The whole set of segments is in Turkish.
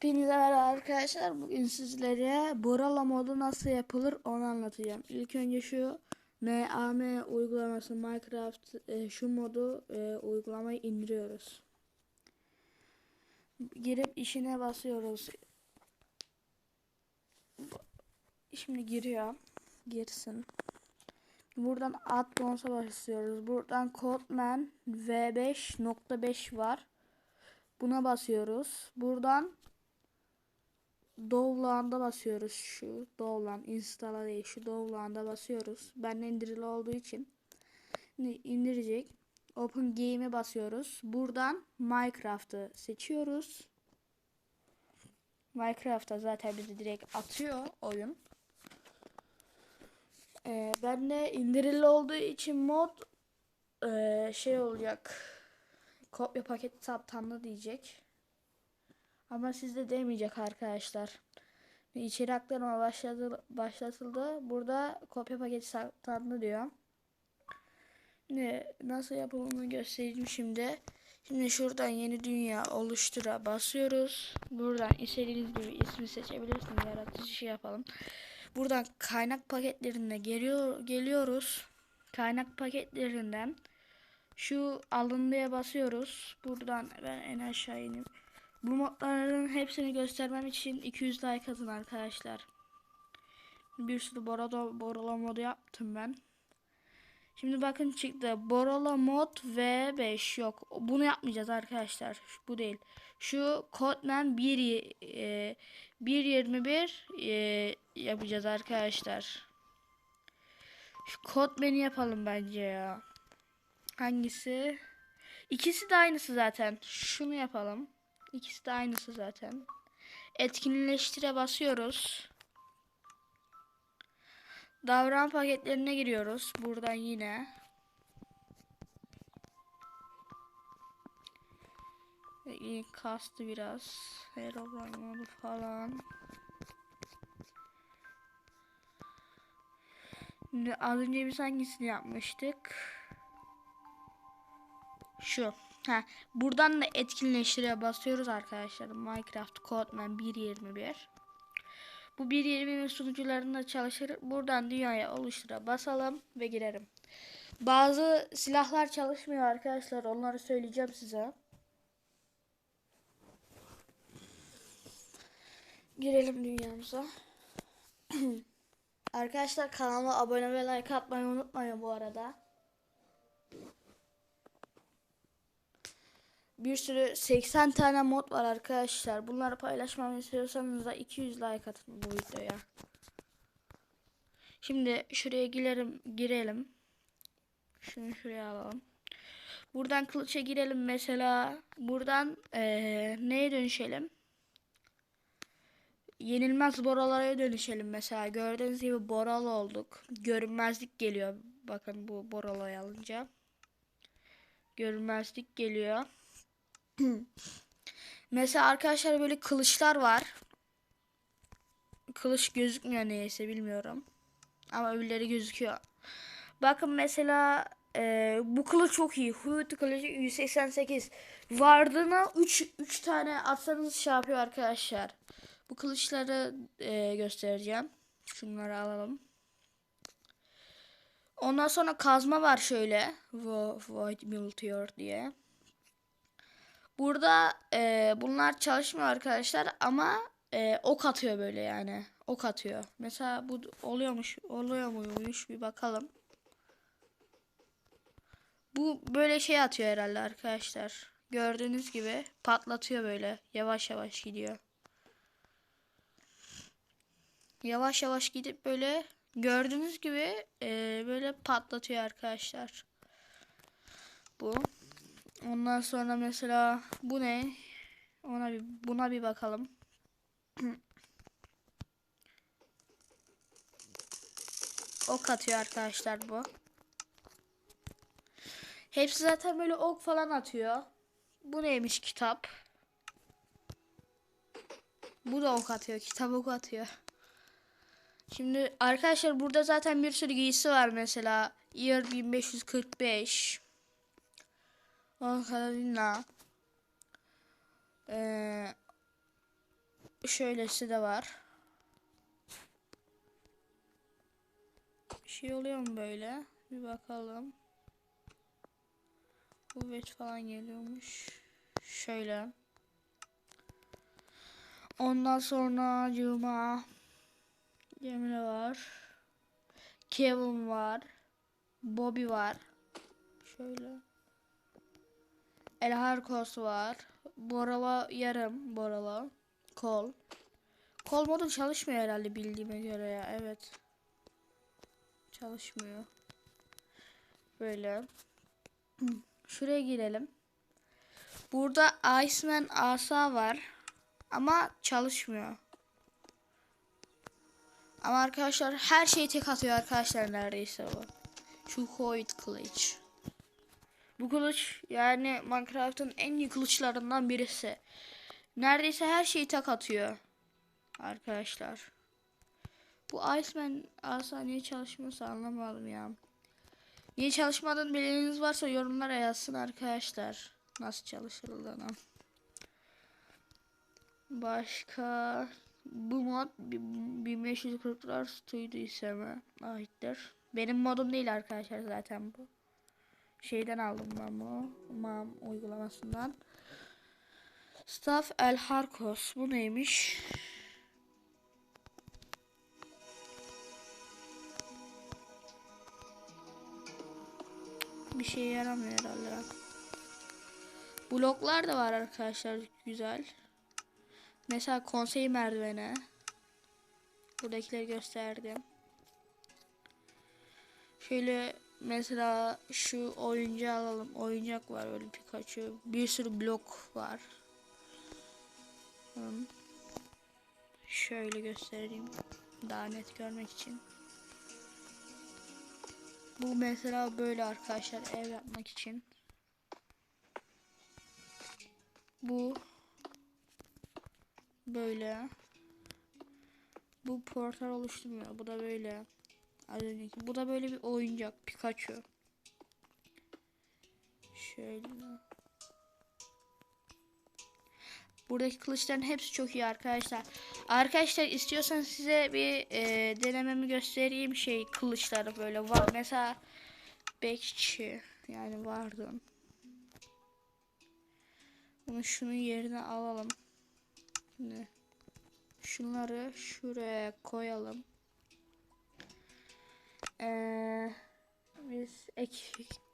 Hepinize merhaba arkadaşlar. Bugün sizlere Borala modu nasıl yapılır onu anlatacağım. İlk önce şu MAM uygulaması Minecraft e, şu modu e, uygulamayı indiriyoruz. Girip işine basıyoruz. Şimdi giriyor. Girsin. Buradan Addons'a başlıyoruz. Buradan Codeman V5.5 var. Buna basıyoruz. Buradan Dovlan'da basıyoruz şu. Dovlan installa değil şu Dovlan'da basıyoruz. Ben indirili olduğu için indirecek. Open Game'e basıyoruz. Buradan Minecraft'ı seçiyoruz. Minecraft'a zaten bizi direkt atıyor oyun. Ee, ben de indirili olduğu için mod ee, şey olacak. Kopya paket saptandı diyecek. Ama sizde demeyecek arkadaşlar. İçeri aktarma başladı, başlatıldı. Burada kopya paketi saptandı diyor. Ne nasıl yapıldığını göstereyim şimdi. Şimdi şuradan yeni dünya oluştura basıyoruz. Buradan istediğiniz gibi ismi seçebilirsiniz. Yaratıcı şey yapalım. Buradan kaynak paketlerine geliyor, geliyoruz. Kaynak paketlerinden şu alındıya basıyoruz. Buradan ben en aşağı inip bu modların hepsini göstermem için 200 like atın arkadaşlar. Bir sürü Borolo, Borolo modu yaptım ben. Şimdi bakın çıktı. Borolo mod V5 yok. Bunu yapmayacağız arkadaşlar. Bu değil. Şu Codman 1 e, 1.21 e, yapacağız arkadaşlar. Şu Codman'i yapalım bence ya. Hangisi? İkisi de aynısı zaten. Şunu yapalım. İkisi de aynısı zaten. Etkinleştire basıyoruz. Davran paketlerine giriyoruz. Buradan yine. Kastı biraz. Herobrine modu falan. Şimdi az önce biz hangisini yapmıştık? Şu. Ha, buradan da etkinleştire basıyoruz arkadaşlar. Minecraft Codeman 1.21. Bu 1.21 sunucularında çalışır. Buradan dünyaya oluştura basalım ve girelim. Bazı silahlar çalışmıyor arkadaşlar. Onları söyleyeceğim size. Girelim dünyamıza. arkadaşlar kanalıma abone ve like atmayı unutmayın bu arada. Bir sürü 80 tane mod var arkadaşlar. Bunları paylaşmamı istiyorsanız da 200 like atın bu videoya. Şimdi şuraya girelim, girelim. Şunu şuraya alalım. Buradan kılıça girelim mesela. Buradan ee, neye dönüşelim? Yenilmez boralara dönüşelim mesela. Gördüğünüz gibi boralı olduk. Görünmezlik geliyor. Bakın bu boralayı alınca. Görünmezlik geliyor. Mesela arkadaşlar böyle kılıçlar var. Kılıç gözükmüyor neyse bilmiyorum. Ama öbürleri gözüküyor. Bakın mesela e, bu kılıç çok iyi. Huyut kılıcı 188. Vardığına 3 3 tane atsanız şey yapıyor arkadaşlar. Bu kılıçları e, göstereceğim. Şunları alalım. Ondan sonra kazma var şöyle. Void Meteor diye. Burada e, bunlar çalışmıyor arkadaşlar ama e, ok atıyor böyle yani. Ok atıyor. Mesela bu oluyormuş, oluyor muymuş bir bakalım. Bu böyle şey atıyor herhalde arkadaşlar. Gördüğünüz gibi patlatıyor böyle. Yavaş yavaş gidiyor. Yavaş yavaş gidip böyle gördüğünüz gibi e, böyle patlatıyor arkadaşlar. Bu. Ondan sonra mesela bu ne? Ona bir buna bir bakalım. ok atıyor arkadaşlar bu. Hepsi zaten böyle ok falan atıyor. Bu neymiş kitap? Bu da ok atıyor. Kitap ok atıyor. Şimdi arkadaşlar burada zaten bir sürü giysi var mesela. Year 1545. Carolina. Ee, şöylesi de var. Bir şey oluyor mu böyle? Bir bakalım. Kuvvet falan geliyormuş. Şöyle. Ondan sonra Cuma. Cemre var. Kevin var. Bobby var. Şöyle. El Harkos var. Borala yarım. Borala. Kol. Kol modu çalışmıyor herhalde bildiğime göre ya. Evet. Çalışmıyor. Böyle. Şuraya girelim. Burada Iceman asa var. Ama çalışmıyor. Ama arkadaşlar her şeyi tek atıyor arkadaşlar neredeyse bu. Şu Hoyt kılıç. Bu kılıç yani Minecraft'ın en iyi kılıçlarından birisi. Neredeyse her şeyi tek atıyor. Arkadaşlar. Bu Iceman asa niye çalışmıyorsa anlamadım ya. Niye çalışmadığını bileniniz varsa yorumlara yazsın arkadaşlar. Nasıl çalışıldığını. Başka bu mod 1540'lar stuydu iseme aittir. Benim modum değil arkadaşlar zaten bu. Şeyden aldım ben bu. MAM uygulamasından. Staff El Harkos. Bu neymiş? Bir şey yaramıyor herhalde. Bloklar da var arkadaşlar güzel. Mesela konsey merdiveni. Buradakileri gösterdim. Şöyle mesela şu oyuncağı alalım. Oyuncak var öyle Pikachu. Bir sürü blok var. Şöyle göstereyim. Daha net görmek için. Bu mesela böyle arkadaşlar ev yapmak için. Bu böyle. Bu portal oluşturmuyor. Bu da böyle. Az önceki. Bu da böyle bir oyuncak. Pikachu. Şöyle. Buradaki kılıçların hepsi çok iyi arkadaşlar. Arkadaşlar istiyorsan size bir e, denememi göstereyim şey kılıçları böyle var. Mesela bekçi yani vardı. Bunu şunun yerine alalım. Şimdi şunları şuraya koyalım. Ee, biz ek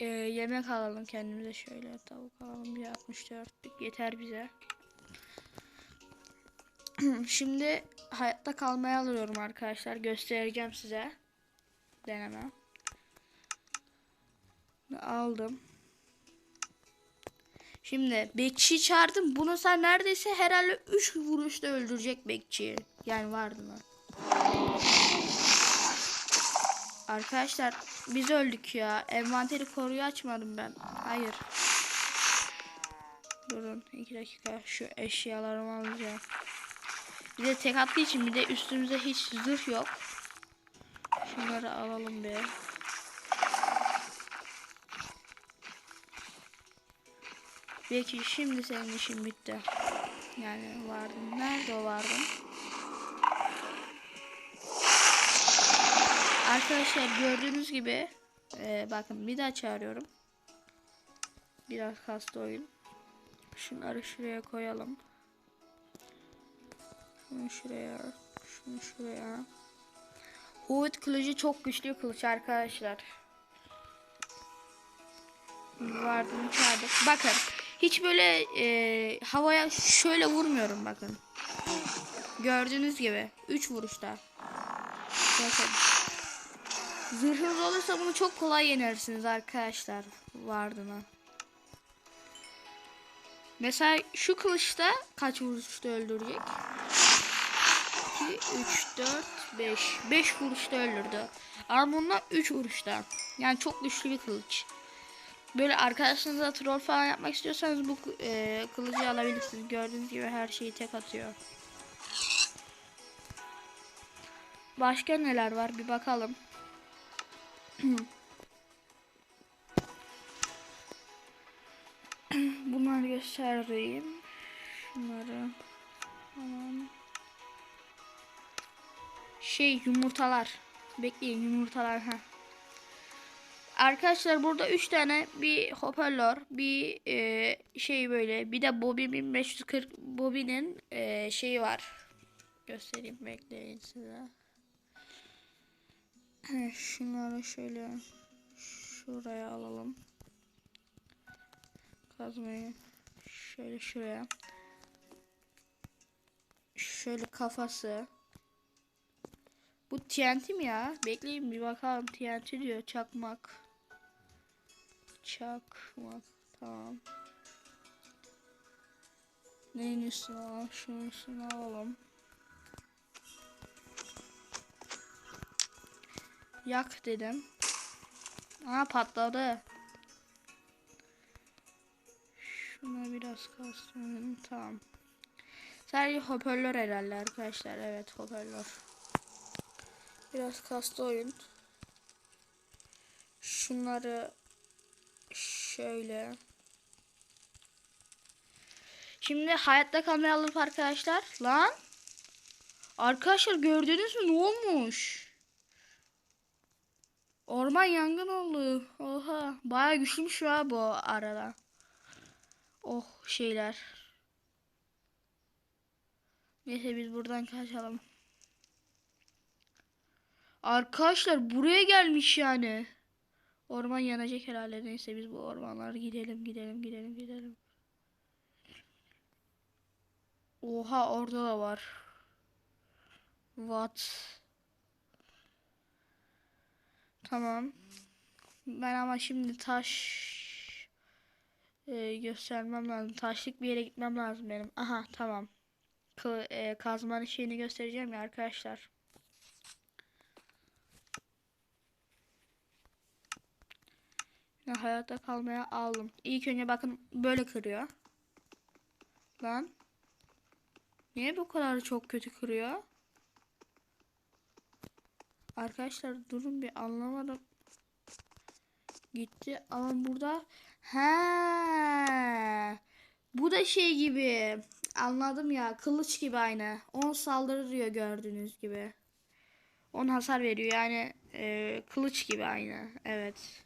e, yemek alalım kendimize şöyle tavuk alalım bir 64'lük yeter bize. Şimdi hayatta kalmaya alıyorum arkadaşlar. Göstereceğim size. Deneme. Aldım. Şimdi bekçiyi çağırdım. Bunu sen neredeyse herhalde 3 vuruşta öldürecek bekçiyi. Yani vardı mı? Arkadaşlar biz öldük ya. Envanteri koruyu açmadım ben. Hayır. Durun 2 dakika şu eşyalarımı alacağım. Bir de tek attığı için bir de üstümüzde hiç zırh yok. Şunları alalım bir. Belki şimdi senin işin bitti. Yani vardım. Nerede o vardım? Arkadaşlar gördüğünüz gibi e, bakın bir daha çağırıyorum. Biraz kastı oyun. Şunları şuraya koyalım. Şunu şuraya. Şunu şuraya. Hood kılıcı çok güçlü kılıç arkadaşlar. Vardım çağırdık. Bakın. Hiç böyle e, havaya şöyle vurmuyorum bakın. Gördüğünüz gibi. 3 vuruşta. Bakın. Zırhınız olursa bunu çok kolay yenersiniz arkadaşlar. Vardığına. Mesela şu kılıçta kaç vuruşta öldürecek? 2, 3, 4, 5. 5 vuruşta öldürdü. Armon'la 3 vuruşta. Yani çok güçlü bir kılıç. Böyle arkadaşlarınızla troll falan yapmak istiyorsanız bu e, kılıcı alabilirsiniz. Gördüğünüz gibi her şeyi tek atıyor. Başka neler var bir bakalım. Bunları göstereyim. Şunları. Tamam. Şey yumurtalar. Bekleyin yumurtalar ha. Arkadaşlar burada 3 tane bir hoparlör, bir e, şey böyle, bir de bobin 1540 bobinin e, şeyi var. Göstereyim bekleyin size. Şunları şöyle şuraya alalım. Kazmayı şöyle şuraya. Şöyle kafası. Bu TNT mi ya? Bekleyin bir bakalım. TNT diyor. Çakmak. Çakmak. Tamam. Neyin üstüne alalım? Şunun üstüne alalım. Yak dedim. Aa patladı. Şuna biraz kastım. Tamam. Sadece hoparlör herhalde arkadaşlar. Evet hoparlör. Biraz kastı oyun. Şunları şöyle. Şimdi hayatta kalmaya alıp arkadaşlar. Lan. Arkadaşlar gördünüz mü ne olmuş? Orman yangın oldu. Oha. Baya güçlüymüş ya bu arada. Oh şeyler. Neyse biz buradan kaçalım. Arkadaşlar buraya gelmiş yani. Orman yanacak herhalde. Neyse biz bu ormanlara gidelim gidelim gidelim gidelim. Oha orada da var. What? Tamam. Ben ama şimdi taş e, göstermem lazım. Taşlık bir yere gitmem lazım benim. Aha tamam. Kı, e, kazmanın şeyini göstereceğim ya arkadaşlar. Ya hayatta kalmaya aldım. İlk önce bakın böyle kırıyor. Lan. Niye bu kadar çok kötü kırıyor? Arkadaşlar durun bir anlamadım. Gitti ama burada he bu da şey gibi anladım ya kılıç gibi aynı. 10 saldırıyor gördüğünüz gibi. 10 hasar veriyor yani e, kılıç gibi aynı evet.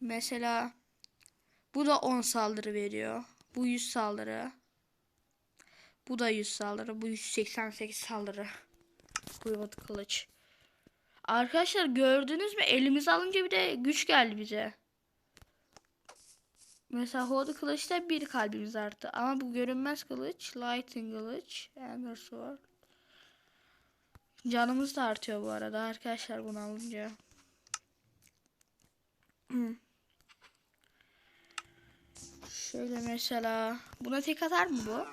Mesela bu da 10 saldırı veriyor bu 100 saldırı. Bu da 100 saldırı bu 188 saldırı. Bu kılıç Arkadaşlar gördünüz mü? Elimize alınca bir de güç geldi bize. Mesela Hodu kılıçta bir kalbimiz arttı. Ama bu görünmez kılıç. Lighting kılıç. Ender Sword. Canımız da artıyor bu arada arkadaşlar bunu alınca. Şöyle mesela. Buna tek atar mı bu?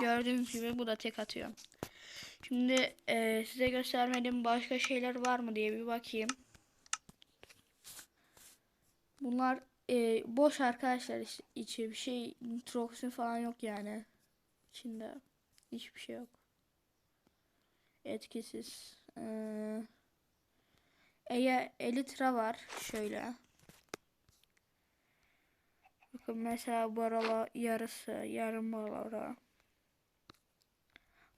Gördüğünüz gibi bu da tek atıyor. Şimdi e, size göstermediğim başka şeyler var mı diye bir bakayım. Bunlar e, boş arkadaşlar işte, içi bir şey nitroksin falan yok yani. İçinde hiçbir şey yok. Etkisiz. Ee, elitra var şöyle. Bakın mesela barala yarısı yarım barala.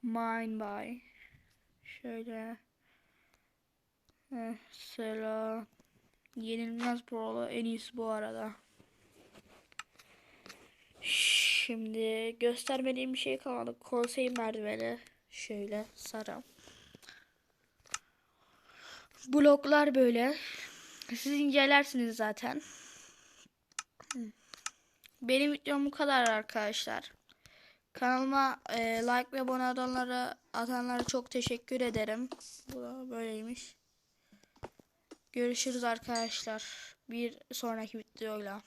Mine by. Şöyle. Mesela yenilmez buralı en iyisi bu arada. Şimdi göstermediğim bir şey kalmadı. Konsey merdiveni. Şöyle sarı. Bloklar böyle. Siz incelersiniz zaten. Benim videom bu kadar arkadaşlar. Kanalıma e, like ve abone olanlara atanlara çok teşekkür ederim. Bu da böyleymiş. Görüşürüz arkadaşlar. Bir sonraki videoyla.